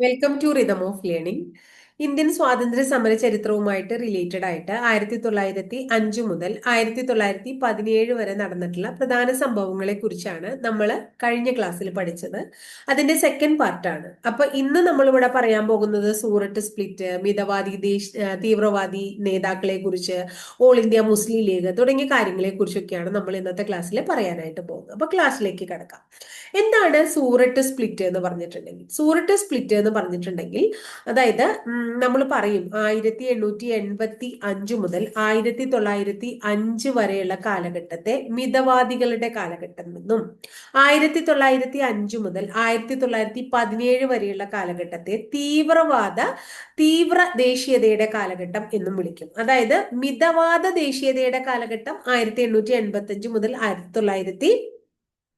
Welcome to rhythm of learning Indian സ്വാതന്ത്ര്യ സമര ചരിത്രവുമായിട്ട് related ആയിട്ട് ആയിരത്തി തൊള്ളായിരത്തി അഞ്ച് മുതൽ ആയിരത്തി തൊള്ളായിരത്തി പതിനേഴ് വരെ നടന്നിട്ടുള്ള പ്രധാന സംഭവങ്ങളെ കുറിച്ചാണ് നമ്മൾ കഴിഞ്ഞ ക്ലാസ്സിൽ പഠിച്ചത്. അതിന്റെ സെക്കൻഡ് പാർട്ടാണ് അപ്പൊ ഇന്ന് നമ്മൾ ഇവിടെ പറയാൻ പോകുന്നത് സൂററ്റ് സ്പ്ലിറ്റ് മിതവാദി ദേശ് തീവ്രവാദി നേതാക്കളെ കുറിച്ച് ഓൾ ഇന്ത്യ മുസ്ലിം ലീഗ് തുടങ്ങിയ കാര്യങ്ങളെ കുറിച്ചൊക്കെയാണ് നമ്മൾ ഇന്നത്തെ ക്ലാസ്സിൽ പറയാനായിട്ട് പോകുന്നത്. അപ്പൊ ക്ലാസ്സിലേക്ക് കിടക്കാം. എന്താണ് സൂററ്റ് സ്പ്ലിറ്റ് എന്ന് പറഞ്ഞിട്ടുണ്ടെങ്കിൽ? സൂററ്റ് സ്പ്ലിറ്റ് എന്ന് പറഞ്ഞിട്ടുണ്ടെങ്കിൽ അതായത് നമ്മൾ പറയും ആയിരത്തി എണ്ണൂറ്റി എൺപത്തി അഞ്ച് മുതൽ ആയിരത്തി തൊള്ളായിരത്തി അഞ്ച് വരെയുള്ള കാലഘട്ടത്തെ മിതവാദികളുടെ കാലഘട്ടം എന്നും ആയിരത്തി തൊള്ളായിരത്തി അഞ്ച് മുതൽ ആയിരത്തി തൊള്ളായിരത്തി പതിനേഴ് വരെയുള്ള കാലഘട്ടത്തെ തീവ്രവാദ തീവ്ര ദേശീയതയുടെ കാലഘട്ടം എന്നും വിളിക്കും. അതായത് മിതവാദ ദേശീയതയുടെ കാലഘട്ടം ആയിരത്തി എണ്ണൂറ്റി എൺപത്തി അഞ്ച് മുതൽ ആയിരത്തി തൊള്ളായിരത്തി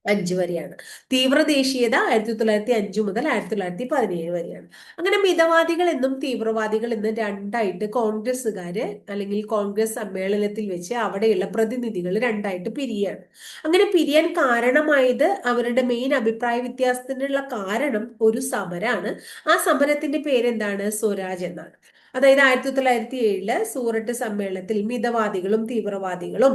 അഞ്ച് വരെയാണ്. തീവ്ര ദേശീയത ആയിരത്തി തൊള്ളായിരത്തി അഞ്ചു മുതൽ ആയിരത്തി തൊള്ളായിരത്തി പതിനേഴ് വരെയാണ്. അങ്ങനെ മിതവാദികൾ എന്നും തീവ്രവാദികൾ എന്നും രണ്ടായിട്ട് കോൺഗ്രസ്സുകാര് അല്ലെങ്കിൽ കോൺഗ്രസ് സമ്മേളനത്തിൽ വെച്ച് അവിടെയുള്ള പ്രതിനിധികൾ രണ്ടായിട്ട് പിരിയാണ്. അങ്ങനെ പിരിയാൻ കാരണമായത് അവരുടെ മെയിൻ അഭിപ്രായ വ്യത്യാസത്തിനുള്ള കാരണം ഒരു സമരാണ്. ആ സമരത്തിന്റെ പേരെന്താണ്? സ്വരാജ് എന്നാണ്. അതായത് ആയിരത്തി തൊള്ളായിരത്തി ഏഴിൽ സൂററ്റ് സമ്മേളനത്തിൽ മിതവാദികളും തീവ്രവാദികളും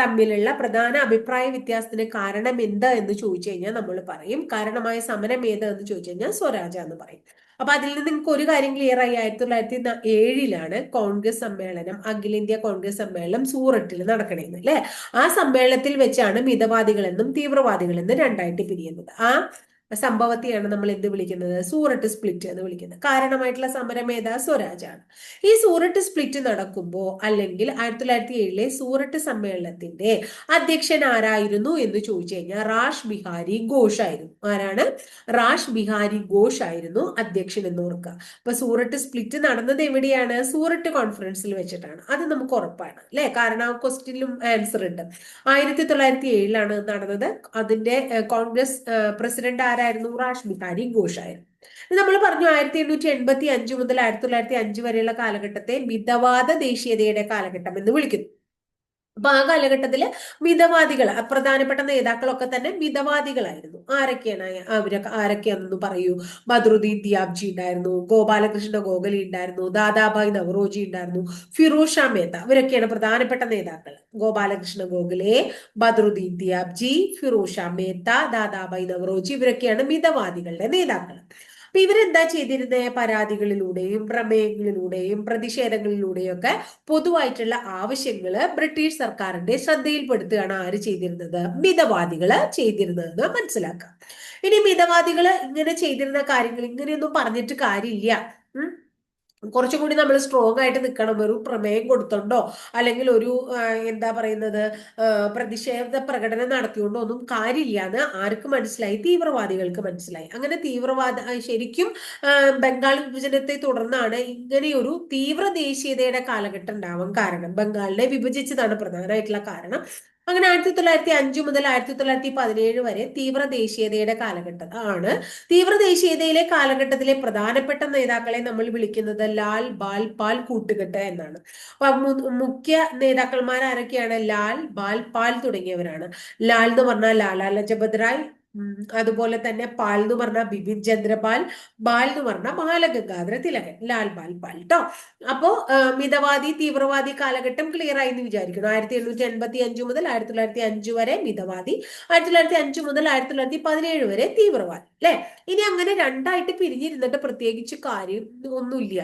തമ്മിലുള്ള പ്രധാന അഭിപ്രായ വ്യത്യാസത്തിന് കാരണം എന്ത് എന്ന് ചോദിച്ചു കഴിഞ്ഞാൽ നമ്മൾ പറയും. കാരണമായ സമരം ഏത് എന്ന് ചോദിച്ചു കഴിഞ്ഞാൽ സ്വരാജ എന്ന് പറയും. അപ്പൊ അതിൽ നിന്ന് നിങ്ങൾക്ക് ഒരു കാര്യം ക്ലിയർ ആയി. ആയിരത്തി തൊള്ളായിരത്തി ഏഴിലാണ് കോൺഗ്രസ് സമ്മേളനം അഖിലേന്ത്യാ കോൺഗ്രസ് സമ്മേളനം സൂററ്റിൽ നടക്കണേന്ന് അല്ലെ? ആ സമ്മേളനത്തിൽ വെച്ചാണ് മിതവാദികളെന്നും തീവ്രവാദികളെന്നും രണ്ടായിട്ട് പിരിയുന്നത്. ആ സംഭവത്തെയാണ് നമ്മൾ എന്ത് വിളിക്കുന്നത്? സൂററ്റ് സ്പ്ലിറ്റ് എന്ന് വിളിക്കുന്നത്. കാരണമായിട്ടുള്ള സമരം ഏതാ? സ്വരാജാണ്. ഈ സൂററ്റ് സ്പ്ലിറ്റ് നടക്കുമ്പോൾ അല്ലെങ്കിൽ ആയിരത്തി തൊള്ളായിരത്തി ഏഴിലെ സൂററ്റ് സമ്മേളനത്തിന്റെ അധ്യക്ഷൻ ആരായിരുന്നു എന്ന് ചോദിച്ചു കഴിഞ്ഞാൽ റാഷ് ബിഹാരി ഘോഷ് ആയിരുന്നു. ആരാണ്? റാഷ് ബിഹാരി ഘോഷ് ആയിരുന്നു അധ്യക്ഷൻ എന്ന് ഓർക്കുക. അപ്പൊ സൂററ്റ് സ്പ്ലിറ്റ് നടന്നത് എവിടെയാണ്? സൂററ്റ് കോൺഫറൻസിൽ വെച്ചിട്ടാണ്. അത് നമുക്ക് ഉറപ്പാണ് അല്ലെ? കാരണം ആ ക്വസ്റ്റ്യനിലും ആൻസർ ഉണ്ട്. ആയിരത്തി തൊള്ളായിരത്തി ഏഴിലാണ് നടന്നത്. അതിന്റെ കോൺഗ്രസ് പ്രസിഡന്റ് ആരായിരുന്നു? റാഷ് ബിഹാരി ഘോഷായിരുന്നു. നമ്മൾ പറഞ്ഞു ആയിരത്തി എണ്ണൂറ്റി എൺപത്തി അഞ്ച് മുതൽ ആയിരത്തി തൊള്ളായിരത്തി അഞ്ച് വരെയുള്ള കാലഘട്ടത്തെ മിതവാദ ദേശീയതയുടെ കാലഘട്ടം എന്ന് വിളിക്കുന്നു. അപ്പൊ ആ കാലഘട്ടത്തിൽ മിതവാദികൾ പ്രധാനപ്പെട്ട നേതാക്കളൊക്കെ തന്നെ മിതവാദികളായിരുന്നു. ആരൊക്കെയാണ് അവരൊക്കെ ആരൊക്കെയാണെന്ന് പറയൂ. ബദ്രുദ്ദീൻ ദിയാബ്ജി ഉണ്ടായിരുന്നു ഗോപാലകൃഷ്ണ ഗോഖലെ ഉണ്ടായിരുന്നു ദാദാഭായ് നവറോജി ഉണ്ടായിരുന്നു ഫിറോഷ മേത്ത. ഇവരൊക്കെയാണ് പ്രധാനപ്പെട്ട നേതാക്കൾ ഗോപാലകൃഷ്ണ ഗോഖലെ ബദ്രുദ്ദീൻ ദിയാബ്ജി ഫിറോഷ മേത്ത ദാദാഭായ് നവറോജി ഇവരൊക്കെയാണ് മിതവാദികളുടെ നേതാക്കൾ അപ്പൊ ഇവരെന്താ ചെയ്തിരുന്നത് പരാതികളിലൂടെയും പ്രമേയങ്ങളിലൂടെയും പ്രതിഷേധങ്ങളിലൂടെയും ഒക്കെ പൊതുവായിട്ടുള്ള ആവശ്യങ്ങൾ ബ്രിട്ടീഷ് സർക്കാരിന്റെ ശ്രദ്ധയിൽപ്പെടുത്തുകയാണ് ആര് ചെയ്തിരുന്നത്? മിതവാദികൾ ചെയ്തിരുന്നതെന്ന് മനസ്സിലാക്കാം. ഇനി മിതവാദികൾ ഇങ്ങനെ ചെയ്തിരുന്ന കാര്യങ്ങൾ ഇങ്ങനെയൊന്നും പറഞ്ഞിട്ട് കാര്യമില്ല. കുറച്ചും കൂടി നമ്മൾ സ്ട്രോങ് ആയിട്ട് നിൽക്കണം ഒരു പ്രമേയം കൊടുത്തോണ്ടോ? അല്ലെങ്കിൽ ഒരു എന്താ പറയുന്നത് പ്രതിഷേധ പ്രകടനം നടത്തിയോണ്ടോ ഒന്നും കാര്യമില്ല എന്ന് ആർക്ക് മനസ്സിലായി? തീവ്രവാദികൾക്ക് മനസ്സിലായി. അങ്ങനെ തീവ്രവാദ ശരിക്കും ബംഗാൾ വിഭജനത്തെ തുടർന്നാണ് ഇങ്ങനെയൊരു തീവ്ര ദേശീയതയുടെ കാലഘട്ടം ഉണ്ടാവാൻ കാരണം. ബംഗാളിനെ വിഭജിച്ചതാണ് പ്രധാനമായിട്ടുള്ള കാരണം. അങ്ങനെ ആയിരത്തി തൊള്ളായിരത്തി അഞ്ചു മുതൽ ആയിരത്തി തൊള്ളായിരത്തി പതിനേഴ് വരെ തീവ്ര ദേശീയതയുടെ കാലഘട്ടം ആണ്. തീവ്ര ദേശീയതയിലെ കാലഘട്ടത്തിലെ പ്രധാനപ്പെട്ട നേതാക്കളെ നമ്മൾ വിളിക്കുന്നത് ലാൽ ബാൽ പാൽ കൂട്ടുകെട്ട് എന്നാണ്. മുഖ്യ നേതാക്കന്മാർ ആരൊക്കെയാണ് ലാൽ ബാൽ പാൽ തുടങ്ങിയവരാണ്. ലാൽ എന്ന് പറഞ്ഞാൽ ലാലാ ലജപത് റായ് അതുപോലെ തന്നെ പാൽ എന്ന് പറഞ്ഞ ബിപിൻ ചന്ദ്രപാൽ ബാൽ എന്ന് പറഞ്ഞ ബാലഗംഗാധര തിലകൻ ലാൽ ബാൽ പാൽ കേട്ടോ അപ്പോ മിതവാദി തീവ്രവാദി കാലഘട്ടം ക്ലിയർ ആയി എന്ന് വിചാരിക്കുന്നു. ആയിരത്തി എണ്ണൂറ്റി എൺപത്തി അഞ്ചു മുതൽ ആയിരത്തി തൊള്ളായിരത്തി അഞ്ചു വരെ മിതവാദി ആയിരത്തി തൊള്ളായിരത്തി അഞ്ചു മുതൽ ആയിരത്തി തൊള്ളായിരത്തി പതിനേഴ് വരെ തീവ്രവാദി അല്ലെ ഇനി അങ്ങനെ രണ്ടായിട്ട് പിരിഞ്ഞിരുന്നിട്ട് പ്രത്യേകിച്ച് കാര്യം ഒന്നുമില്ല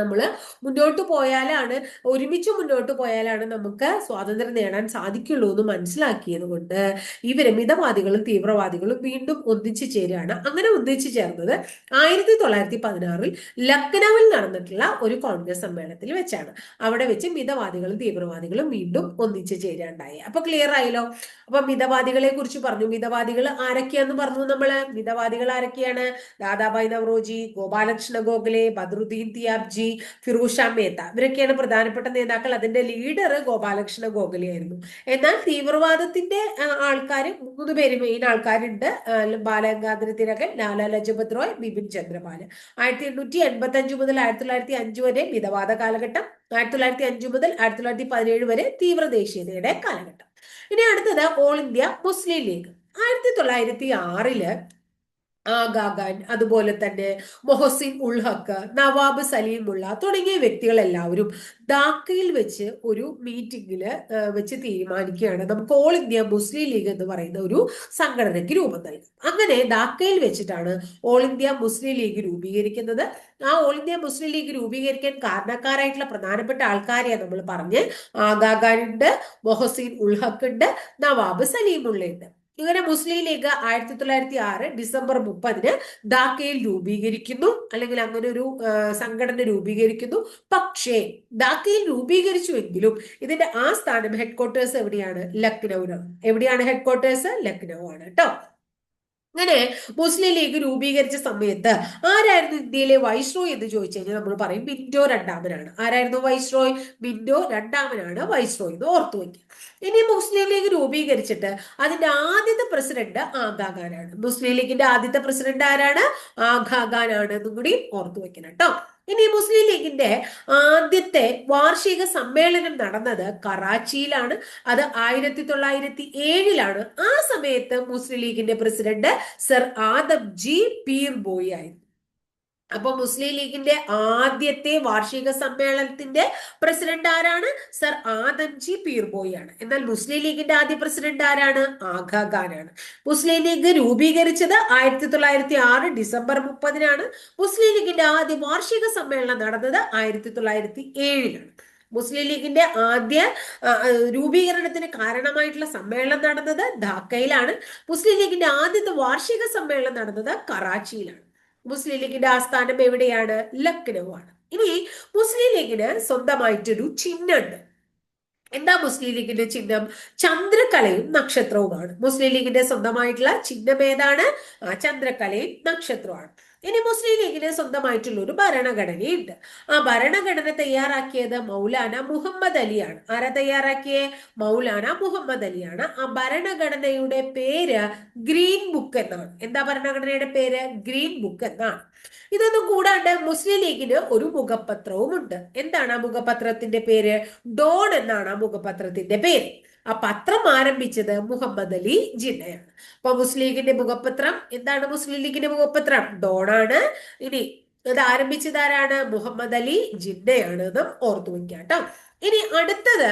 നമ്മൾ മുന്നോട്ട് പോയാലാണ് ഒരുമിച്ച് മുന്നോട്ട് പോയാലാണ് നമുക്ക് സ്വാതന്ത്ര്യം നേടാൻ സാധിക്കുള്ളൂ എന്ന് മനസ്സിലാക്കിയത് കൊണ്ട് ഇവരെ മിതവാദികളും തീവ്രവാദികളും വീണ്ടും ഒന്നിച്ചു ചേരുകയാണ്. അങ്ങനെ ഒന്നിച്ചു ചേർന്നത് ആയിരത്തി തൊള്ളായിരത്തി പതിനാറിൽ ലക്നൌവിൽ നടന്നിട്ടുള്ള ഒരു കോൺഗ്രസ് സമ്മേളനത്തിൽ വെച്ചാണ്. അവിടെ വെച്ച് മിതവാദികളും തീവ്രവാദികളും വീണ്ടും ഒന്നിച്ചു ചേരാണ്ടായി അപ്പൊ ക്ലിയർ ആയല്ലോ? അപ്പൊ മിതവാദികളെ കുറിച്ച് പറഞ്ഞു. മിതവാദികൾ ആരൊക്കെയാന്ന് പറഞ്ഞു നമ്മൾ? മിതവാദികൾ ആരൊക്കെയാണ്? ദാദാബായ് നവറോജി ഗോപാലകൃഷ്ണ ഗോഖലെ ബദ്രുദ്ദീൻ തിയാബ് ജി ഫിറൂഷ മേത്ത. ഇവരൊക്കെയാണ് പ്രധാനപ്പെട്ട നേതാക്കൾ. അതിന്റെ ലീഡർ ഗോപാലകൃഷ്ണ ഗോഖലെ ആയിരുന്നു. എന്നാൽ തീവ്രവാദത്തിന്റെ ആൾക്കാർ മൂന്ന് പേര് മെയിൻ ആൾക്കാരുണ്ട്. ബാലഗംഗാധര തിലകൻ ലാലാ ലജപത് റോയ് ബിപിൻ ചന്ദ്രപാൽ ആയിരത്തി എണ്ണൂറ്റി എൺപത്തി അഞ്ച് മുതൽ ആയിരത്തി തൊള്ളായിരത്തി അഞ്ച് വരെ മിതവാദ കാലഘട്ടം. ആയിരത്തി തൊള്ളായിരത്തി അഞ്ചു മുതൽ ആയിരത്തി തൊള്ളായിരത്തി പതിനേഴ് വരെ തീവ്ര ദേശീയതയുടെ കാലഘട്ടം. ഇനി അടുത്തത് ഓൾ ഇന്ത്യ മുസ്ലിം ലീഗ് ആയിരത്തി തൊള്ളായിരത്തി ആറിൽ ആഗാഖാൻ അതുപോലെ തന്നെ മൊഹസിൻ ഉൾ ഹക്ക് നവാബ് സലീമുള്ള തുടങ്ങിയ വ്യക്തികളെല്ലാവരും ധാക്കയിൽ വെച്ച് ഒരു മീറ്റിംഗിൽ വെച്ച് തീരുമാനിക്കുകയാണ്. നമുക്ക് ഓൾ ഇന്ത്യ മുസ്ലിം ലീഗ് എന്ന് പറയുന്ന ഒരു സംഘടനയ്ക്ക് രൂപം നൽകും. അങ്ങനെ ധാക്കയിൽ വെച്ചിട്ടാണ് ഓൾ ഇന്ത്യ മുസ്ലിം ലീഗ് രൂപീകരിക്കുന്നത്. ആ ഓൾ ഇന്ത്യ മുസ്ലിം ലീഗ് രൂപീകരിക്കാൻ കാരണക്കാരായിട്ടുള്ള പ്രധാനപ്പെട്ട ആൾക്കാരെ നമ്മൾ പറഞ്ഞ് ആഗാഖാൻ ഉണ്ട് മൊഹസിൻ ഉൾ ഹക്ക് ഉണ്ട് നവാബ് സലീമുള്ള ഉണ്ട് ഇങ്ങനെ മുസ്ലിം ലീഗ് ആയിരത്തി തൊള്ളായിരത്തി ആറ് ഡിസംബർ മുപ്പതിന് ധാക്കയിൽ രൂപീകരിക്കുന്നു. അല്ലെങ്കിൽ അങ്ങനെ ഒരു സംഘടന രൂപീകരിക്കുന്നു. പക്ഷേ ധാക്കയിൽ രൂപീകരിച്ചുവെങ്കിലും ഇതിന്റെ ആ സ്ഥാനം ഹെഡ്ക്വാർട്ടേഴ്സ് എവിടെയാണ്? ലക്നൌ എവിടെയാണ് ഹെഡ്ക്വാർട്ടേഴ്സ് ലക്നൌ ആണ് കേട്ടോ അങ്ങനെ മുസ്ലിം ലീഗ് രൂപീകരിച്ച സമയത്ത് ആരായിരുന്നു ഇന്ത്യയിലെ വൈസ്രോയ് എന്ന് ചോദിച്ചു കഴിഞ്ഞാൽ നമ്മൾ പറയും മിൻഡോ രണ്ടാമനാണ്. ആരായിരുന്നു വൈസ്രോയ് മിൻഡോ രണ്ടാമനാണ് വൈസ്രോയ് എന്ന് ഓർത്തു വയ്ക്കുക. ഇനി മുസ്ലിം ലീഗ് രൂപീകരിച്ചിട്ട് അതിന്റെ ആദ്യത്തെ പ്രസിഡന്റ് ആഗാഖാനാണ് മുസ്ലിം ലീഗിന്റെ ആദ്യത്തെ പ്രസിഡന്റ് ആരാണ്? ആഗാഖാനാണ് എന്നും കൂടി ഓർത്തു വയ്ക്കണം കേട്ടോ. ഇനി മുസ്ലിം ലീഗിന്റെ ആദ്യത്തെ വാർഷിക സമ്മേളനം നടന്നത് കറാച്ചിയിലാണ്. അത് ആയിരത്തി തൊള്ളായിരത്തി ഏഴിലാണ് ആ സമയത്ത് മുസ്ലിം ലീഗിന്റെ പ്രസിഡന്റ് സർ ആദം ജി പീർ ബോയി ആയിരുന്നു. അപ്പൊ മുസ്ലിം ലീഗിന്റെ ആദ്യത്തെ വാർഷിക സമ്മേളനത്തിന്റെ പ്രസിഡന്റ് ആരാണ്? സർ ആദംജി പീർബോയി ആണ് എന്നാൽ മുസ്ലിം ലീഗിന്റെ ആദ്യ പ്രസിഡന്റ് ആരാണ്? ആഘാ ഖാനാണ്. മുസ്ലിം ലീഗ് രൂപീകരിച്ചത് ആയിരത്തി തൊള്ളായിരത്തി ആറ് ഡിസംബർ മുപ്പതിനാണ്. മുസ്ലിം ലീഗിന്റെ ആദ്യ വാർഷിക സമ്മേളനം നടന്നത് ആയിരത്തി തൊള്ളായിരത്തി ഏഴിലാണ് മുസ്ലിം ലീഗിന്റെ ആദ്യ രൂപീകരണത്തിന് കാരണമായിട്ടുള്ള സമ്മേളനം നടന്നത് ധാക്കയിലാണ്. മുസ്ലിം ലീഗിന്റെ ആദ്യത്തെ വാർഷിക സമ്മേളനം നടന്നത് കറാച്ചിയിലാണ്. മുസ്ലിം ലീഗിന്റെ ആസ്ഥാനം എവിടെയാണ്? ലക്നൗ ആണ് ഇനി മുസ്ലിം ലീഗിന് സ്വന്തമായിട്ടൊരു ചിഹ്നമുണ്ട്. എന്താ മുസ്ലിം ലീഗിന്റെ ചിഹ്നം? ചന്ദ്രകലയും നക്ഷത്രവുമാണ്. മുസ്ലിം ലീഗിന്റെ സ്വന്തമായിട്ടുള്ള ചിഹ്നം ഏതാണ്? ആ ചന്ദ്രകലയും നക്ഷത്രവുമാണ്. ഇനി മുസ്ലിം ലീഗിന് സ്വന്തമായിട്ടുള്ള ഒരു ഭരണഘടനയുണ്ട്. ആ ഭരണഘടന തയ്യാറാക്കിയത് മൗലാന മുഹമ്മദ് അലിയാണ്. ആരാ തയ്യാറാക്കിയേ? മൗലാന മുഹമ്മദ് അലിയാണ്. ആ ഭരണഘടനയുടെ പേര് ഗ്രീൻ ബുക്ക് എന്നാണ്. എന്താ ഭരണഘടനയുടെ പേര്? ഗ്രീൻ ബുക്ക് എന്നാണ്. ഇതൊന്നും കൂടാണ്ട് മുസ്ലിം ലീഗിന് ഒരു മുഖപത്രവും ഉണ്ട് എന്താണ് ആ മുഖപത്രത്തിന്റെ പേര്? ഡോൺ എന്നാണ് ആ മുഖപത്രത്തിന്റെ പേര്. ആ പത്രം ആരംഭിച്ചത് മുഹമ്മദ് അലി ജിന്നയാണ്. അപ്പൊ മുസ്ലിം ലീഗിന്റെ മുഖപത്രം എന്താണ് മുസ്ലിം ലീഗിന്റെ മുഖപത്രം? ഡോണാണ്. ഇനി ഇത് ആരംഭിച്ചത് ആരാണ്? മുഹമ്മദ് അലി ജിന്നയാണ് എന്നും ഓർത്തു വയ്ക്കാം കേട്ടോ. ഇനി അടുത്തത്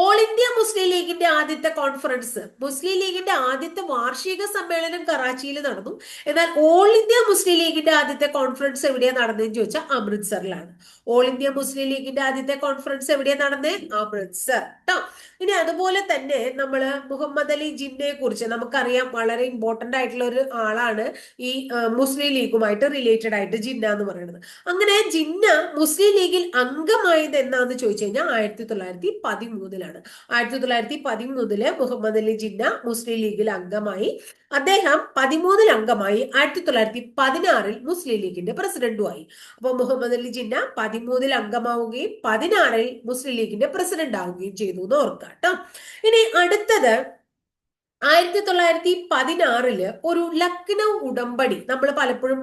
ഓൾ ഇന്ത്യ മുസ്ലിം ലീഗിന്റെ ആദ്യത്തെ കോൺഫറൻസ് മുസ്ലിം ലീഗിന്റെ ആദ്യത്തെ വാർഷിക സമ്മേളനം കറാച്ചിയിൽ നടന്നു. എന്നാൽ ഓൾ ഇന്ത്യ മുസ്ലിം ലീഗിന്റെ ആദ്യത്തെ കോൺഫറൻസ് എവിടെയാണ് നടന്നതെന്ന് ചോദിച്ചാൽ അമൃത്സറിലാണ്. ഓൾ ഇന്ത്യ മുസ്ലിം ലീഗിന്റെ ആദ്യത്തെ കോൺഫറൻസ് എവിടെയാണ് നടന്നത് അമൃത്സർ. കേട്ടോ ഇനി അതുപോലെ തന്നെ നമ്മൾ മുഹമ്മദ് അലി ജിന്നയെ കുറിച്ച് നമുക്കറിയാം വളരെ ഇമ്പോർട്ടന്റ് ആയിട്ടുള്ള ഒരു ആളാണ് ഈ മുസ്ലിം ലീഗുമായിട്ട് റിലേറ്റഡ് ആയിട്ട് ജിന്ന എന്ന് പറയുന്നത്. അങ്ങനെ ജിന്ന മുസ്ലിം ലീഗിൽ അംഗമായത് എന്നാന്ന് ചോദിച്ചു കഴിഞ്ഞാൽ ആയിരത്തി തൊള്ളായിരത്തി പതിമൂന്നിലാണ്. ആയിരത്തി തൊള്ളായിരത്തി പതിമൂന്നിൽ മുഹമ്മദ് അലി ജിന്ന മുസ്ലിം ലീഗിൽ അംഗമായി. അദ്ദേഹം പതിമൂന്നിൽ അംഗമായി ആയിരത്തി തൊള്ളായിരത്തി പതിനാറിൽ മുസ്ലിം ലീഗിന്റെ പ്രസിഡന്റുമായി അപ്പോൾ മുഹമ്മദ് അലി ജിന്ന പതിമൂന്നിൽ അംഗമാവുകയും പതിനാറിൽ മുസ്ലിം ലീഗിന്റെ പ്രസിഡന്റ് ആവുകയും ചെയ്തു എന്ന് ഓർക്കുക കേട്ടോ ഇനി അടുത്തത് ആയിരത്തി തൊള്ളായിരത്തി പതിനാറിൽ ഒരു ലക്നൗ ഉടമ്പടി നമ്മൾ പലപ്പോഴും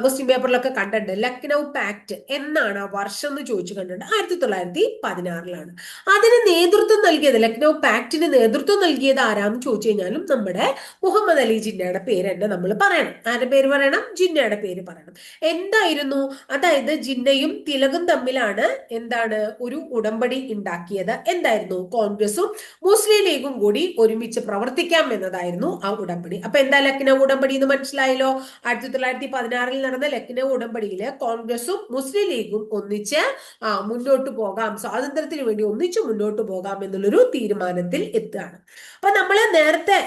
ക്വസ്റ്റ്യൻ പേപ്പറിലൊക്കെ കണ്ടിട്ടുണ്ട്. ലക്നൗ പാക്ട് എന്നാണ് ആ വർഷം എന്ന് ചോദിച്ചു കണ്ടിട്ടുണ്ട്. ആയിരത്തി തൊള്ളായിരത്തി പതിനാറിലാണ് അതിന് നേതൃത്വം നൽകിയത് ലക്നൗ പാക്ടിന് നേതൃത്വം നൽകിയത് ആരാന്ന് ചോദിച്ചു കഴിഞ്ഞാലും നമ്മുടെ മുഹമ്മദ് അലി ജിന്നയുടെ പേര് തന്നെ നമ്മൾ പറയണം. ആരുടെ പേര് പറയണം? ജിന്നയുടെ പേര് പറയണം. എന്തായിരുന്നു? അതായത് ജിന്നയും തിലകും തമ്മിലാണ് എന്താണ് ഒരു ഉടമ്പടി ഉണ്ടാക്കിയത്. എന്തായിരുന്നു? കോൺഗ്രസും മുസ്ലിം ലീഗും കൂടി ഒരുമിച്ച് പ്രവർത്തിക്കും സ്വീകരിക്കാം എന്നതായിരുന്നു ആ ഉടമ്പടി. അപ്പൊ എന്താ ലക്നൗ ഉടമ്പടി എന്ന് മനസ്സിലായല്ലോ? ആയിരത്തി തൊള്ളായിരത്തി പതിനാറിൽ നടന്ന ലക്നൗ ഉടമ്പടിയിൽ കോൺഗ്രസും മുസ്ലിം ലീഗും ഒന്നിച്ച് ആ മുന്നോട്ട് പോകാം സ്വാതന്ത്ര്യത്തിന് വേണ്ടി ഒന്നിച്ച് മുന്നോട്ട് പോകാം എന്നുള്ളൊരു തീരുമാനത്തിൽ എത്തുകയാണ്. അപ്പൊ നമ്മൾ നേരത്തെ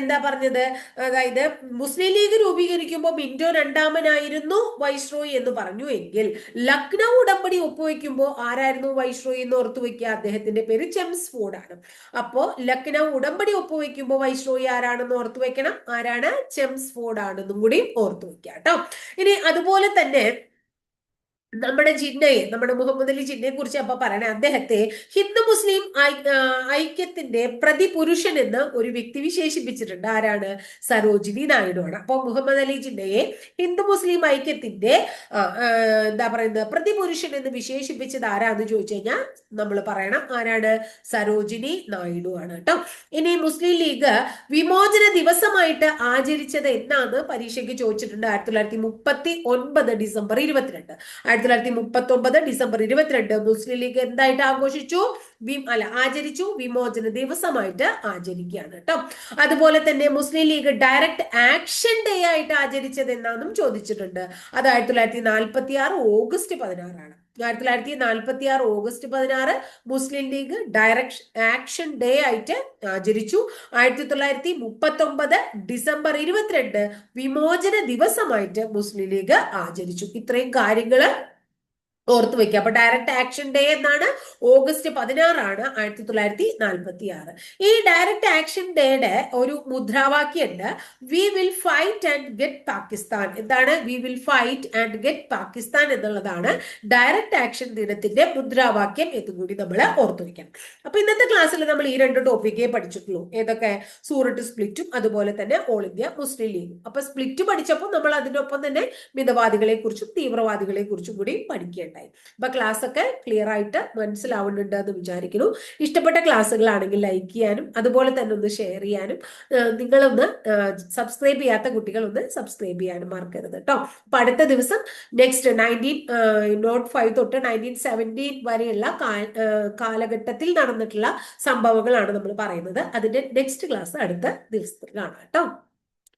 എന്താ പറഞ്ഞത്? അതായത് മുസ്ലിം ലീഗ് രൂപീകരിക്കുമ്പോൾ മിന്റോ രണ്ടാമനായിരുന്നു വൈസ്രോയി എന്ന് പറഞ്ഞു എങ്കിൽ ലക്നൗ ഉടമ്പടി ഒപ്പുവെക്കുമ്പോൾ ആരായിരുന്നു വൈസ്രോയി എന്ന് ഓർത്തു വെക്കുക അദ്ദേഹത്തിന്റെ പേര് ചെംസ് ഫോർഡ് ആണ് അപ്പോ ലക്നൗ ഉടമ്പടി ഒപ്പുവെക്കുമ്പോൾ ചോദിക്കുമ്പോൾ വൈഷ്ണോയി ആരാണെന്ന് ഓർത്തു വെക്കണം? ആരാണ്? ചെംസ്ഫോർഡ് ആണെന്നും കൂടി ഓർത്തു വെക്കാം കേട്ടോ ഇനി അതുപോലെ തന്നെ നമ്മുടെ ജിന്നയെ നമ്മുടെ മുഹമ്മദ് അലി ജിന്നയെ കുറിച്ച് അപ്പൊ പറയണേ. അദ്ദേഹത്തെ ഹിന്ദു മുസ്ലിം ഐക്യത്തിന്റെ പ്രതിപുരുഷൻ എന്ന് ഒരു വ്യക്തി വിശേഷിപ്പിച്ചിട്ടുണ്ട്. ആരാണ്? സരോജിനി നായിഡു ആണ് അപ്പൊ മുഹമ്മദ് അലി ജിന്നയെ ഹിന്ദു മുസ്ലിം ഐക്യത്തിന്റെ എന്താ പറയുന്നത് പ്രതിപുരുഷൻ എന്ന് വിശേഷിപ്പിച്ചത് ആരാന്ന് ചോദിച്ചു കഴിഞ്ഞാൽ നമ്മൾ പറയണം. ആരാണ്? സരോജിനി നായിഡു ആണ് കേട്ടോ. ഇനി മുസ്ലിം ലീഗ് വിമോചന ദിവസമായിട്ട് ആചരിച്ചത് എന്നാന്ന് പരീക്ഷയ്ക്ക് ചോദിച്ചിട്ടുണ്ട്. ആയിരത്തി തൊള്ളായിരത്തി മുപ്പത്തി ഒൻപത് ഡിസംബർ ഇരുപത്തിരണ്ട്. ആയിരത്തി തൊള്ളായിരത്തി മുപ്പത്തി ഒമ്പത് ഡിസംബർ ഇരുപത്തിരണ്ട് മുസ്ലിം ലീഗ് എന്തായിട്ട് ആഘോഷിച്ചു? അല്ല ആചരിച്ചു. വിമോചന ദിവസമായിട്ട് ആചരിക്കുകയാണ് കേട്ടോ. അതുപോലെ തന്നെ Muslim League direct action day ആയിട്ട് ആചരിച്ചത് എന്നാന്നും ചോദിച്ചിട്ടുണ്ട്. അത് ആയിരത്തി തൊള്ളായിരത്തി നാൽപ്പത്തി ആറ് ഓഗസ്റ്റ് പതിനാറാണ്. ആയിരത്തി തൊള്ളായിരത്തി നാൽപ്പത്തി ആറ് ഓഗസ്റ്റ് പതിനാറ് Muslim League direction action day ആയിട്ട് ആചരിച്ചു. ആയിരത്തി തൊള്ളായിരത്തി മുപ്പത്തി ഒമ്പത് ഡിസംബർ ഇരുപത്തിരണ്ട് വിമോചന ദിവസമായിട്ട് മുസ്ലിം ലീഗ് ആചരിച്ചു. ഇത്രയും കാര്യങ്ങൾ ഓർത്ത് വെക്കുക. അപ്പൊ ഡയറക്റ്റ് ആക്ഷൻ ഡേ എന്നാണ് ഓഗസ്റ്റ് പതിനാറാണ് ആയിരത്തി തൊള്ളായിരത്തി നാൽപ്പത്തി ആറ് ഈ ഡയറക്റ്റ് ആക്ഷൻ ഡേയുടെ ഒരു മുദ്രാവാക്യമുണ്ട്. We will fight and get Pakistan എന്താണ്? We will fight and get Pakistan എന്നുള്ളതാണ് ഡയറക്റ്റ് ആക്ഷൻ ദിനത്തിന്റെ മുദ്രാവാക്യം എന്നുകൂടി നമ്മൾ ഓർത്തു വെക്കണം. അപ്പൊ ഇന്നത്തെ ക്ലാസ്സിൽ നമ്മൾ ഈ രണ്ട് ടോപ്പിക്കേ പഠിച്ചിട്ടുള്ളൂ. ഏതൊക്കെ? സൂററ്റ് സ്പ്ലിറ്റും അതുപോലെ തന്നെ ഓൾ ഇന്ത്യ മുസ്ലിം ലീഗും അപ്പൊ സ്പ്ലിറ്റ് പഠിച്ചപ്പോൾ നമ്മൾ അതിനൊപ്പം തന്നെ മിതവാദികളെ കുറിച്ചും തീവ്രവാദികളെ കുറിച്ചും കൂടി പഠിക്കേണ്ട. ഉണ്ടായി. അപ്പൊ ക്ലാസ് ഒക്കെ ക്ലിയർ ആയിട്ട് മനസ്സിലാവുന്നുണ്ട് എന്ന് വിചാരിക്കുന്നു. ഇഷ്ടപ്പെട്ട ക്ലാസ്സുകളാണെങ്കിൽ ലൈക്ക് ചെയ്യാനും അതുപോലെ തന്നെ ഒന്ന് ഷെയർ ചെയ്യാനും നിങ്ങളൊന്ന് സബ്സ്ക്രൈബ് ചെയ്യാത്ത കുട്ടികൾ ഒന്ന് സബ്സ്ക്രൈബ് ചെയ്യാനും മറക്കരുത് കേട്ടോ അപ്പൊ അടുത്ത ദിവസം നെക്സ്റ്റ് നയന്റീൻ നോട്ട് ഫൈവ് തൊട്ട് നയന്റീൻ സെവന്റീൻ വരെയുള്ള കാലഘട്ടത്തിൽ നടന്നിട്ടുള്ള സംഭവങ്ങളാണ് നമ്മൾ പറയുന്നത്. അതിന്റെ നെക്സ്റ്റ് ക്ലാസ് അടുത്ത ദിവസത്തിൽ കാണാം കേട്ടോ